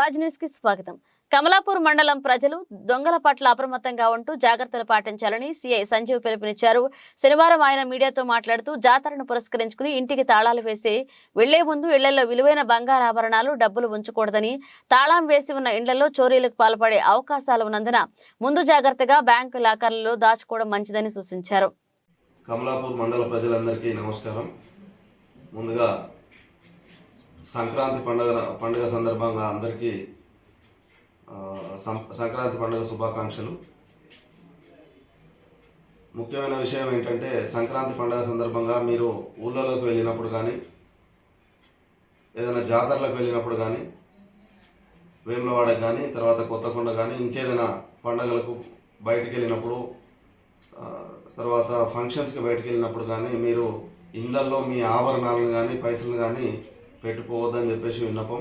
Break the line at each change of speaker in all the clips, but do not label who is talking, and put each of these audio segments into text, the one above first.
స్వరాజ్ న్యూస్కి స్వాగతం. కమలాపూర్ మండలం ప్రజలు దొంగల పట్ల అప్రమత్తంగా ఉంటూ జాగ్రత్తలు పాటించాలని సీఐ సంజీవ్ పిలుపునిచ్చారు. శనివారం ఆయన మీడియాతో మాట్లాడుతూ జాతరను పురస్కరించుకుని ఇంటికి తాళాలు వేసి వెళ్ళే ముందు ఇళ్ళలో విలువైన బంగారు ఆభరణాలు డబ్బులు ఉంచకూడదని తాళం వేసి ఉన్న ఇండ్లలో చోరీలకు పాల్పడే అవకాశాలు ఉన్నందున ముందు జాగ్రత్తగా బ్యాంకు లాకర్లలో దాచుకోవడం మంచిదని సూచించారు.
కమలాపూర్ మండల ప్రజలందరికీ నమస్కారం. ముందుగా సంక్రాంతి పండుగ పండుగ సందర్భంగా అందరికీ సం- సంక్రాంతి పండుగ శుభాకాంక్షలు. ముఖ్యమైన విషయం ఏంటంటే సంక్రాంతి పండుగ సందర్భంగా మీరు ఊళ్ళలోకి వెళ్ళినప్పుడు కానీ ఏదైనా జాతరలకు వెళ్ళినప్పుడు కానీ వేములవాడకు కానీ తర్వాత కొత్తకొండ కానీ ఇంకేదైనా పండగలకు బయటికి వెళ్ళినప్పుడు తర్వాత ఫంక్షన్స్కి బయటికి వెళ్ళినప్పుడు కానీ మీరు ఇళ్ళల్లో మీ ఆభరణాలను కానీ పైసలు కానీ పెట్టుకోవద్దని చెప్పేసి విన్నపం.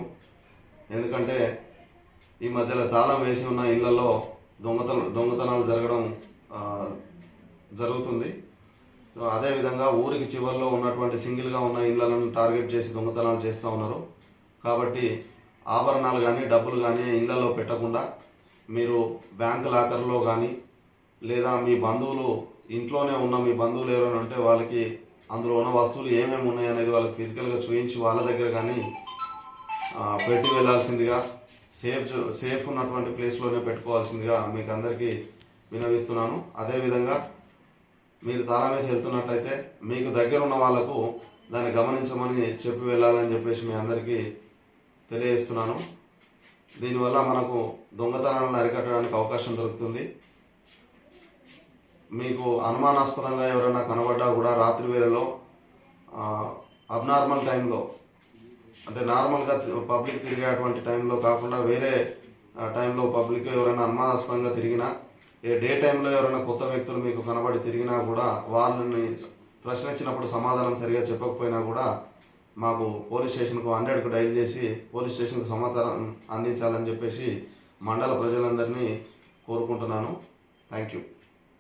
ఎందుకంటే ఈ మధ్యలో తాళం వేసి ఉన్న ఇళ్ళలో దొంగతనం దొంగతనాలు జరగడం జరుగుతుంది. అదేవిధంగా ఊరికి చివరిలో ఉన్నటువంటి సింగిల్గా ఉన్న ఇళ్ళలను టార్గెట్ చేసి దొంగతనాలు చేస్తూ ఉన్నారు. కాబట్టి ఆభరణాలు కానీ డబ్బులు కానీ ఇళ్ళలో పెట్టకుండా మీరు బ్యాంక్ లాకర్లో కానీ లేదా మీ బంధువులు ఇంట్లోనే ఉన్న మీ బంధువులు ఎవరైనా ఉంటే వాళ్ళకి అందులో ఉన్న వస్తువులు ఏమేమి ఉన్నాయి అనేది వాళ్ళకి ఫిజికల్గా చూపించి వాళ్ళ దగ్గర కానీ పెట్టి వెళ్ళాల్సిందిగా సేఫ్ సేఫ్ ఉన్నటువంటి ప్లేస్లోనే పెట్టుకోవాల్సిందిగా మీకు అందరికీ వినవిస్తున్నాను. అదేవిధంగా మీరు తాళం వేసి వెళ్తున్నట్లయితే మీకు దగ్గర ఉన్న వాళ్ళకు దాన్ని గమనించమని చెప్పి వెళ్ళాలని చెప్పేసి మీ అందరికీ తెలియజేస్తున్నాను. దీనివల్ల మనకు దొంగతనాలను అరికట్టడానికి అవకాశం దొరుకుతుంది. మీకు అనుమానాస్పదంగా ఎవరైనా కనబడ్డా కూడా రాత్రి వేళలో అబ్నార్మల్ టైంలో అంటే నార్మల్గా పబ్లిక్ తిరిగేటువంటి టైంలో కాకుండా వేరే టైంలో పబ్లిక్ ఎవరైనా అనుమానాస్పదంగా తిరిగినా ఏ డే టైంలో ఎవరైనా కొత్త వ్యక్తులు మీకు కనబడి తిరిగినా కూడా వాళ్ళని ప్రశ్నించినప్పుడు సమాధానం సరిగా చెప్పకపోయినా కూడా మాకు పోలీస్ స్టేషన్కు హండ్రెడ్కు డైల్ చేసి పోలీస్ స్టేషన్కు సమాచారం అందించాలని చెప్పేసి మండల ప్రజలందరినీ కోరుకుంటున్నాను. Thank you